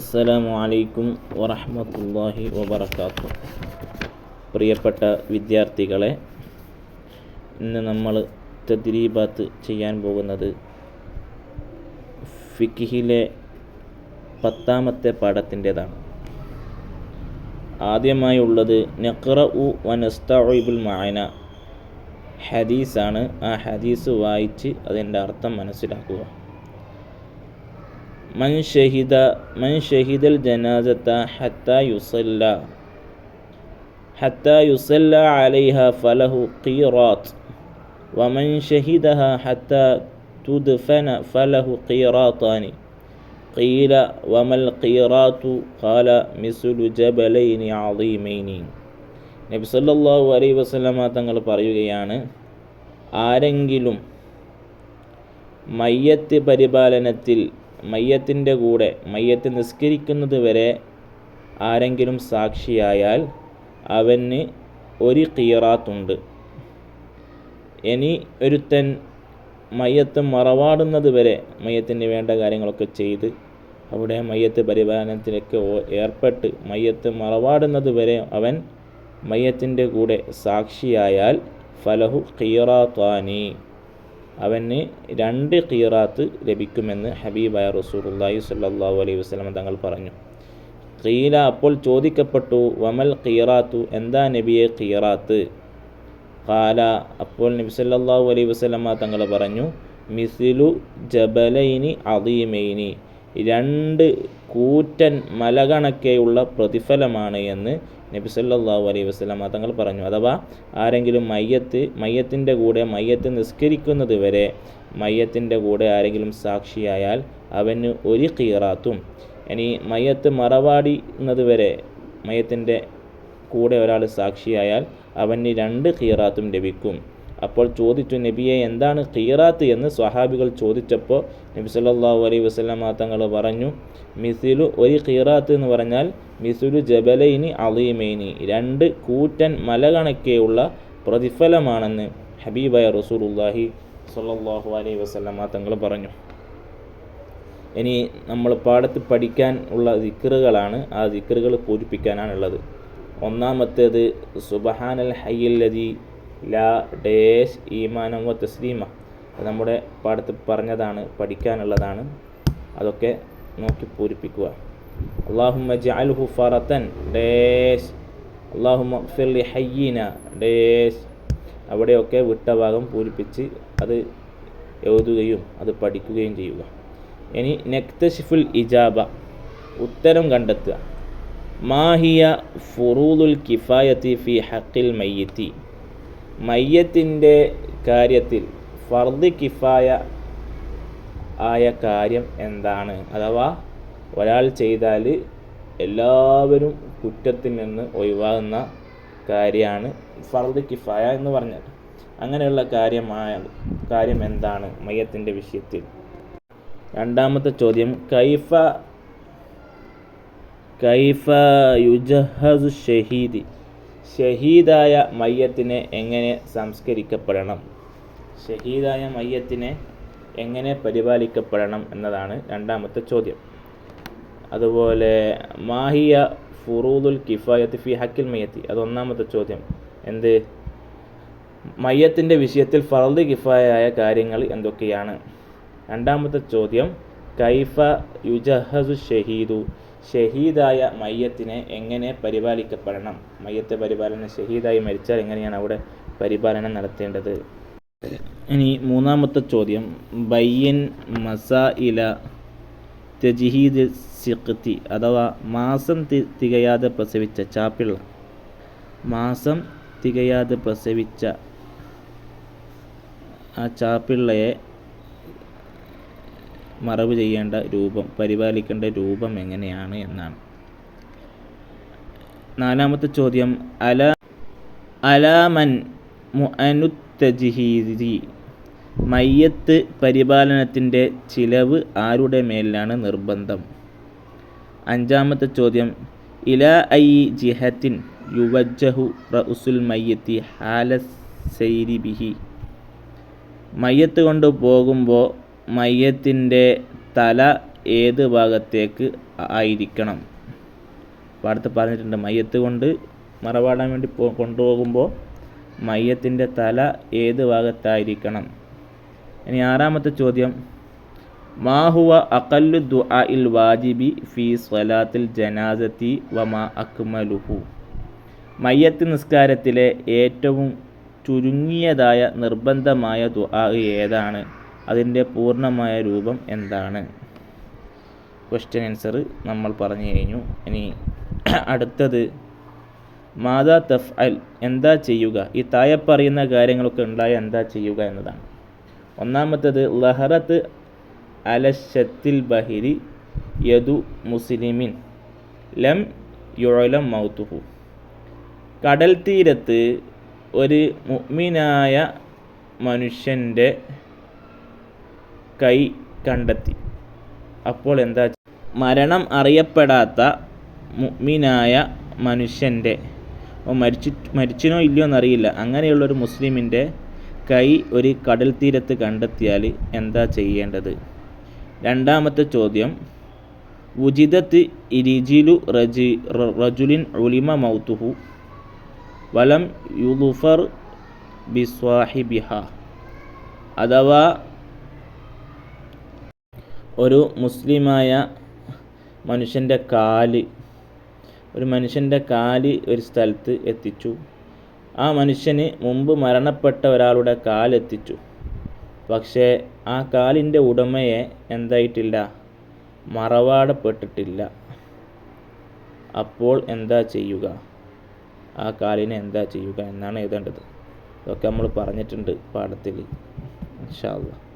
അസ്സലാമു അലൈക്കും വറഹമത്തല്ലാഹി വബർക്കാത്തു പ്രിയപ്പെട്ട വിദ്യാർത്ഥികളെ ഇന്ന് നമ്മൾ തദ്രീബാത്ത് ചെയ്യാൻ പോകുന്നത് ഫിക്കിഹിലെ പത്താമത്തെ പാഠത്തിന്റെതാണ്. ആദ്യമായി ഉള്ളത് നഖ്റ ഉ വനസ്തഇബുൽ മായന ഹദീസാണ്. ആ ഹദീസ് വായിച്ച് അതിന്റെ അർത്ഥം മനസ്സിലാക്കുക. من شهد من شهد الجنازة حتى يصلى حتى يصلى عليها فله قيراط ومن شهدها حتى تدفن فله قيراطان قيل وما القيراط قال مثل جبلين عظيمين നബി സല്ലല്ലാഹു അലൈഹി വസല്ലമ തങ്ങൾ പറയുകയാണ് ആരെങ്കിലും മയ്യത്ത് പരിപാലനത്തിൽ മയ്യത്തിന്റെ കൂടെ മയ്യത്ത് നിസ്കരിക്കുന്നത് വരെ ആരെങ്കിലും സാക്ഷിയായാൽ അവന് ഒരു കീറാത്തുണ്ട് ഇനി ഒരുത്തൻ മയ്യത്ത് മറവാടുന്നത് വരെ മയ്യത്തിന് വേണ്ട കാര്യങ്ങളൊക്കെ ചെയ്ത് അവിടെ മയ്യത്ത് പരിപാലനത്തിലൊക്കെ ഏർപ്പെട്ട് മയ്യത്ത് മറവാടുന്നത് വരെ അവൻ മയ്യത്തിന്റെ കൂടെ സാക്ഷിയായാൽ ഫലഹു ഖീറാത്താനി അവന് രണ്ട് ഖീറാത്ത് ലഭിക്കുമെന്ന് ഹബീബായ റസൂലുള്ളാഹി സ്വല്ലല്ലാഹു അലൈഹി വസല്ലം തങ്ങൾ പറഞ്ഞു. ഖീല അപ്പോൾ ചോദിക്കപ്പെട്ടു വമൽ ഖീറാത്തു? എന്താ നബിയെ ഖീറാത്ത്? ഖാല അപ്പോൾ നബി സല്ലാഹു അലൈഹി വസ്ലമ തങ്ങൾ പറഞ്ഞു മിസിലു ജബലൈനി അദീമൈനി. രണ്ട് കൂറ്റൻ മലകണക്കെയുള്ള പ്രതിഫലമാണ് എന്ന് നബി സല്ലല്ലാഹു അലൈഹി വസ്ലാം തങ്ങൾ പറഞ്ഞു. അഥവാ ആരെങ്കിലും മയ്യത്ത് മയ്യത്തിന്റെ കൂടെ മയ്യത്ത് നിസ്കരിക്കുന്നത് വരെ മയ്യത്തിന്റെ കൂടെ ആരെങ്കിലും സാക്ഷിയായാൽ അവന് ഒരു കീറാത്തും ഇനി മയ്യത്ത് മറവാടിയുന്നത് വരെ മയ്യത്തിന്റെ കൂടെ ഒരാൾ സാക്ഷിയായാൽ അവന് രണ്ട് കീറാത്തും ലഭിക്കും. അപ്പോൾ ചോദിച്ചു നബിയെ എന്താണ് ഖീറാത്ത്? എന്ന് സ്വഹാബികൾ ചോദിച്ചപ്പോൾ നബി സല്ലല്ലാഹു അലൈഹി വസല്ലമ തങ്ങൾ പറഞ്ഞു മിസിലു ഒരു ഖീറാത്ത് എന്ന് പറഞ്ഞാൽ മിസുലു ജബലൈനി അലീമൈനി രണ്ട് കൂറ്റൻ മലകണക്കെയുള്ള പ്രതിഫലമാണെന്ന് ഹബീബായ റസൂലുള്ളാഹി സല്ലല്ലാഹു അലൈഹി വസല്ലമ തങ്ങൾ പറഞ്ഞു. ഇനി നമ്മൾ പാടത്ത് പഠിക്കാൻ ഉള്ള ദിക്കറുകളാണ് ആ ദിക്കറുകൾ പൂരിപ്പിക്കാനാണുള്ളത്. ഒന്നാമത്തേത് സുബഹാനൽ ഹയ്യല്ലതി ലാ ഡേശ് ഈമാനം തസ്ലീമ. നമ്മുടെ പാഠത്തിൽ പറഞ്ഞതാണ് പഠിക്കാനുള്ളതാണ്. അതൊക്കെ നോക്കി പൂരിപ്പിക്കുക. അള്ളാഹുമ്മ ജഅൽഹു ഫറത്തൻ ഡേഷ് അള്ളാഹുമ്മ ഫിർലി ഹയ്യീന ഡേഷ് അവിടെയൊക്കെ വിട്ട ഭാഗം പൂരിപ്പിച്ച് അത് എഴുതുകയും അത് പഠിക്കുകയും ചെയ്യുക. ഇനി നെക്തഷിഫുൽ ഇജാബ ഉത്തരം കണ്ടെത്തുക. മാഹിയ ഫുറൂദുൽ കിഫായത്തി ഫി ഹക്കിൽ മയ്യത്തി. മയ്യത്തിന്റെ കാര്യത്തിൽ ഫർദ് കിഫായ ആയ കാര്യം എന്താണ്? അഥവാ ഒരാൾ ചെയ്താൽ എല്ലാവരും കുറ്റത്തിൽ നിന്ന് ഒഴിവാകുന്ന കാര്യമാണ് ഫർദ് കിഫായ എന്ന് പറഞ്ഞത്. അങ്ങനെയുള്ള കാര്യമായ കാര്യം എന്താണ് മയ്യത്തിന്റെ വിഷയത്തിൽ? രണ്ടാമത്തെ ചോദ്യം കൈഫ കൈഫ യുജഹസ് ഷഹീദ്. ഷഹീദായ മയ്യത്തിനെ എങ്ങനെ സംസ്കരിക്കപ്പെടണം? ഷഹീദായ മയ്യത്തിനെ എങ്ങനെ പരിപാലിക്കപ്പെടണം എന്നതാണ് രണ്ടാമത്തെ ചോദ്യം. അതുപോലെ മാഹിയ ഫുറൂദുൽ കിഫായത്ത് ഫി ഹക്കിൽ മയ്യത്തി. അതൊന്നാമത്തെ ചോദ്യം. എന്ത്? മയ്യത്തിന്റെ വിഷയത്തിൽ ഫറദ് കിഫായായ കാര്യങ്ങൾ എന്തൊക്കെയാണ്? രണ്ടാമത്തെ ചോദ്യം കൈഫ യുജഹസു ഷഹീദു. ഷഹീദായ മയ്യത്തിനെ എങ്ങനെ പരിപാലിക്കപ്പെടണം? മയ്യത്തെ പരിപാലനം ഷഹീദായി മരിച്ചാൽ എങ്ങനെയാണ് അവിടെ പരിപാലനം നടത്തേണ്ടത്? ഇനി മൂന്നാമത്തെ ചോദ്യം. ബയ്യൻ മസാഇല തജിഹീദ് സിഖത്തി അഥവാ മാസം തികയാതെ പ്രസവിച്ച ചാപ്പിള്ള. മാസം തികയാതെ പ്രസവിച്ച ആ ചാപ്പിള്ളയെ മറവ് ചെയ്യേണ്ട രൂപം പരിപാലിക്കേണ്ട രൂപം എങ്ങനെയാണ് എന്നാണ്. നാലാമത്തെ ചോദ്യം അല അലാമൻ മുഅനുത്തജിഹീരി മയ്യത്ത് പരിപാലനത്തിന്റെ ചിലവ് ആരുടെ മേലാണ് നിർബന്ധം? അഞ്ചാമത്തെ ചോദ്യം ഇല ഐ ജിഹത്തിൻ യുവജഹു റഉസുൽ മയ്യത്തി ഹാല സൈരി ബിഹി. മയ്യത്ത് കൊണ്ട് പോകുമ്പോൾ മയ്യത്തിന്റെ തല ഏത് ഭാഗത്തേക്ക് ആയിരിക്കണം? പാടത്ത് പറഞ്ഞിട്ടുണ്ട് മയ്യത്ത് കൊണ്ട് മറവാടാൻ വേണ്ടി പോ കൊണ്ടുപോകുമ്പോൾ മയ്യത്തിന്റെ തല ഏത് ഭാഗത്തായിരിക്കണം? ഇനി ആറാമത്തെ ചോദ്യം. മാഹുവ അക്കല്ലു ദുആ ഇൽ വാജിബി ഫി സ്വലാത്തിൽ ജനാസത്തി വമാ അക്മലുഹു. മയ്യത്ത് നിസ്കാരത്തിലെ ഏറ്റവും ചുരുങ്ങിയതായ നിർബന്ധമായ ദുആ ഏതാണ്? അതിന്റെ പൂർണമായ രൂപം എന്താണ്? ക്വസ്റ്റ്യൻ ആൻസർ നമ്മൾ പറഞ്ഞു കഴിഞ്ഞു. ഇനി അടുത്തത്. മാതാ തഫ് അൽ എന്താ ചെയ്യുക? ഈ താഴെ പറയുന്ന കാര്യങ്ങളൊക്കെ ഉണ്ടായ എന്താ ചെയ്യുക എന്നതാണ്. ഒന്നാമത്തത് ലഹറത്ത് അലശത്തിൽ ബഹിരി യദു മുസ്ലിമിൻ ലം യുഴലം മൗത്തുഹു. കടൽ തീരത്ത് ഒരു മുഗ്മിനായ മനുഷ്യന്റെ കൈ കണ്ടെത്തി. അപ്പോൾ എന്താ മരണം അറിയപ്പെടാത്ത മുഅ്മിനായ മനുഷ്യന്റെ മരിച്ചു മരിച്ചിനോ ഇല്ലയോ എന്നറിയില്ല. അങ്ങനെയുള്ളൊരു മുസ്ലിമിന്റെ കൈ ഒരു കടൽ തീരത്ത് കണ്ടെത്തിയാൽ എന്താ ചെയ്യേണ്ടത്? രണ്ടാമത്തെ ചോദ്യം. ഉചിതത്ത് ഇരിജിലു റജി റജുലിൻ ഉലിമ മൗത്തുഹു വലം യുദുഫർ ബിസ്വാഹിബിഹ. അഥവാ ഒരു മുസ്ലിമായ മനുഷ്യന്റെ കാൽ ഒരു മനുഷ്യന്റെ കാൽ ഒരു സ്ഥലത്ത് എത്തിച്ചു. ആ മനുഷ്യന് മുമ്പ് മരണപ്പെട്ട ഒരാളുടെ കാലെത്തിച്ചു പക്ഷേ ആ കാലിന്റെ ഉടമയെ എന്തായിട്ടില്ല? മറവാടപ്പെട്ടിട്ടില്ല. അപ്പോൾ എന്താ ചെയ്യുക? ആ കാലിനെ എന്താ ചെയ്യുക എന്നാണ് എഴുതേണ്ടത്. ഇതൊക്കെ നമ്മൾ പറഞ്ഞിട്ടുണ്ട് പാഠത്തിൽ. ഇൻഷാ അല്ലാ